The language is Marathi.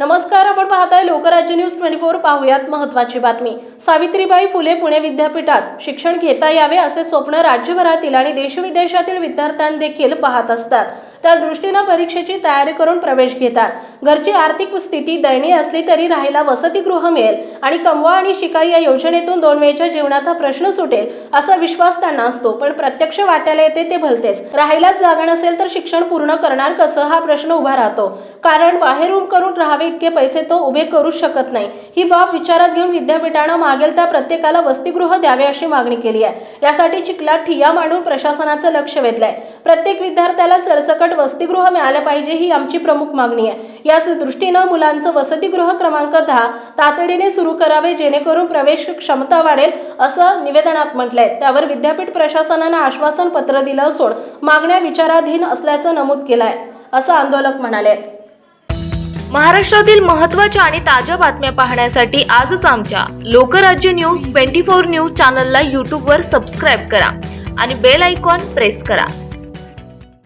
नमस्कार आपण पाहताय लोकराज्य न्यूज ट्वेंटी फोर पाहूयात महत्वाची बातमी. सावित्रीबाई फुले पुणे विद्यापीठात शिक्षण घेता यावे असे स्वप्न राज्यभरातील आणि देशविदेशातील विद्यार्थ्यांदेखील पाहत असतात. त्या दृष्टीनं परीक्षेची तयारी करून प्रवेश घेतात. घरची आर्थिक स्थिती दयनीय असली तरी राहायला वसतिगृह मिळेल आणि कमवा आणि शिकाई या योजनेतून दोन वेळच्या जेवणाचा प्रश्न सुटेल असा विश्वास त्यांना असतो. पण प्रत्यक्ष वाट्याला येते ते भलतेच. राहायलाच जागा नसेल तर शिक्षण पूर्ण करणार कसं हा प्रश्न उभा राहतो. कारण बाहेरून करून राहावे इतके पैसे तो उभे करू शकत नाही. ही बाब विचारात घेऊन विद्यापीठानं मागेल त्या प्रत्येकाला वसतिगृह द्यावे अशी मागणी केली आहे. यासाठी चिखलात ठिया मांडून प्रशासनाचं लक्ष वेधलंय. प्रत्येक विद्यार्थ्याला सरसकट सरसकट वसतिगृह मिळालं पाहिजे ही आमची प्रमुख मागणी आहे. याच दृष्टीनं मुलांचं वसतिगृह क्रमांक दहा तातडीने सुरू करावे जेणेकरून प्रवेश क्षमता वाढेल असं निवेदनात म्हटलंय. त्यावर विद्यापीठ प्रशासनानं आश्वासन पत्र दिलं असून मागण्या विचाराधीन असल्याचं नमूद केलंय असं आंदोलक म्हणाले. महाराष्ट्रातील महत्त्वाच्या आणि ताज्या बातम्या पाहण्यासाठी आजच आमच्या Lokrajya news twenty four news चॅनलला यूट्यूबवर सबस्क्राईब करा आणि बेल आयकॉन प्रेस करा.